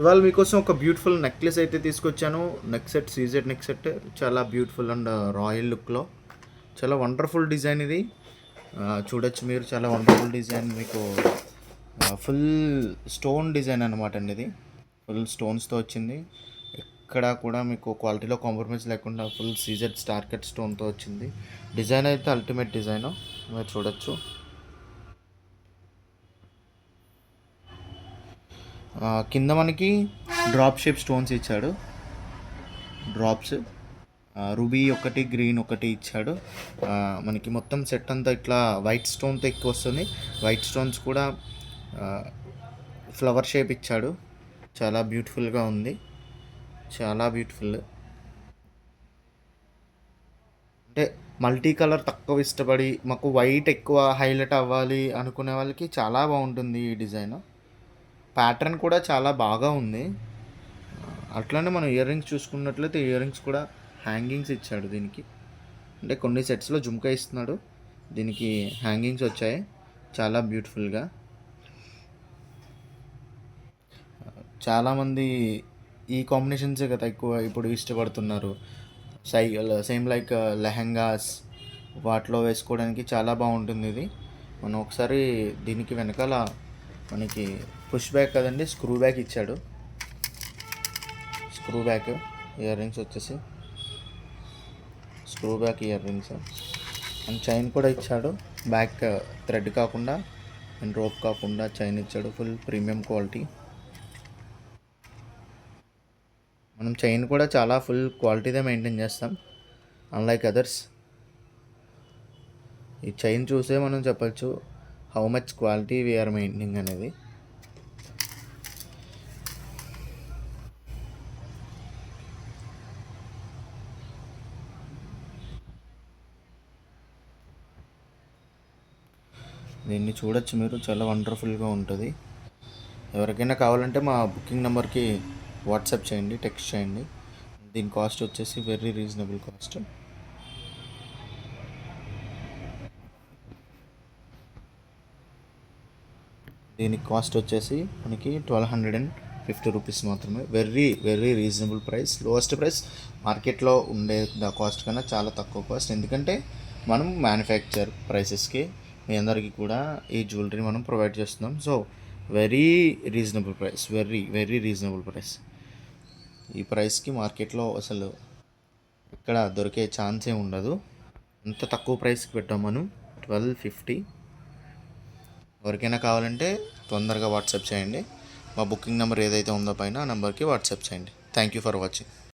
ఇవాళ మీకోసం ఒక బ్యూటిఫుల్ నెక్లెస్ అయితే తీసుకొచ్చాను. Neck set C Z neck set చాలా బ్యూటిఫుల్ అండ్ రాయల్ లుక్లో చాలా వండర్ఫుల్ డిజైన్ ఇది. Uh, చూడొచ్చు మీరు. చాలా వండర్ఫుల్ డిజైన్ మీకు. ఫుల్ స్టోన్ డిజైన్ అనమాట అండి ఇది. ఫుల్ స్టోన్స్తో వచ్చింది. ఎక్కడ కూడా మీకు క్వాలిటీలో కాంప్రమైజ్ లేకుండా ఫుల్ సీజెడ్ స్టార్ కట్ స్టోన్తో వచ్చింది. డిజైన్ అయితే అల్టిమేట్ డిజైన్ మీరు చూడొచ్చు. కింద మనకి డ్రాప్ షేప్ స్టోన్స్ ఇచ్చాడు. డ్రాప్స్. రూబీ ఒకటి గ్రీన్ ఒకటి ఇచ్చాడు. మనకి మొత్తం సెట్ అంతా ఇట్లా వైట్ స్టోన్తో ఎక్కువ వస్తుంది. వైట్ స్టోన్స్ కూడా ఫ్లవర్ షేప్ ఇచ్చాడు. చాలా బ్యూటిఫుల్గా ఉంది. చాలా బ్యూటిఫుల్. అంటే మల్టీ కలర్ తక్కువ ఇష్టపడి మాకు వైట్ ఎక్కువ హైలైట్ అవ్వాలి అనుకునే వాళ్ళకి చాలా బాగుంటుంది ఈ డిజైన్. ప్యాటర్న్ కూడా చాలా బాగా ఉంది. అట్లానే మనం ఇయర్ రింగ్స్ చూసుకున్నట్లయితే ఇయర్ రింగ్స్ కూడా హ్యాంగింగ్స్ ఇచ్చాడు దీనికి. అంటే కొన్ని సెట్స్లో జుమ్కా ఇస్తున్నాడు. దీనికి హ్యాంగింగ్స్ వచ్చాయి. చాలా బ్యూటిఫుల్గా చాలామంది ఈ కాంబినేషన్సే కదా ఎక్కువ ఇప్పుడు ఇష్టపడుతున్నారు. సై సేమ్ లైక్ లెహంగాస్ వాటిలో వేసుకోవడానికి చాలా బాగుంటుంది ఇది. మనం ఒకసారి దీనికి వెనకాల మనకి పుష్ బ్యాక్ కదండి స్క్రూ బ్యాక్ ఇచ్చాడు. స్క్రూ బ్యాక్ ఇయర్ రింగ్స్ వచ్చేసి. Screw back ear rings and chain కూడా ఇచ్చాడు. బ్యాక్ థ్రెడ్ కాకుండా అండ్ రోప్ కాకుండా చైన్ ఇచ్చాడు ఫుల్ ప్రీమియం క్వాలిటీ మనం చైన్ కూడా చాలా ఫుల్ క్వాలిటీదే మెయింటైన్ చేస్తాం అన్లైక్ అదర్స్ ఈ చైన్ చూసే మనం చెప్పచ్చు. How much quality we are maintaining అనేది. దీన్ని చూడొచ్చు మీరు చాలా వండర్ఫుల్గా ఉంటుంది. ఎవరికైనా కావాలంటే మా బుకింగ్ నెంబర్కి వాట్సాప్ చేయండి టెక్స్ట్ చేయండి. దీని కాస్ట్ వచ్చేసి వెరీ రీజనబుల్ కాస్ట్ దీని కాస్ట్ వచ్చేసి మనకి twelve hundred and fifty rupees మాత్రమే. Very very reasonable price lowest price మార్కెట్లో ఉండే కాస్ట్ కన్నా చాలా తక్కువ కాస్ట్. ఎందుకంటే మనం మ్యానుఫ్యాక్చర్ ప్రైసెస్కి మీ అందరికీ కూడా ఈ జ్యువెలరీ మనం ప్రొవైడ్ చేస్తున్నాం. So very reasonable price very very reasonable price ఈ ప్రైస్కి మార్కెట్లో అసలు ఇక్కడ దొరికే ఛాన్సే ఉండదు. అంత తక్కువ ప్రైస్కి పెట్టాం మనం. ట్వెల్వ్ ఫిఫ్టీ ఎవరికైనా కావాలంటే తొందరగా వాట్సాప్ చేయండి. మా బుకింగ్ నెంబర్ ఏదైతే ఉందో పైన ఆ నెంబర్కి వాట్సాప్ చేయండి. Thank you for watching.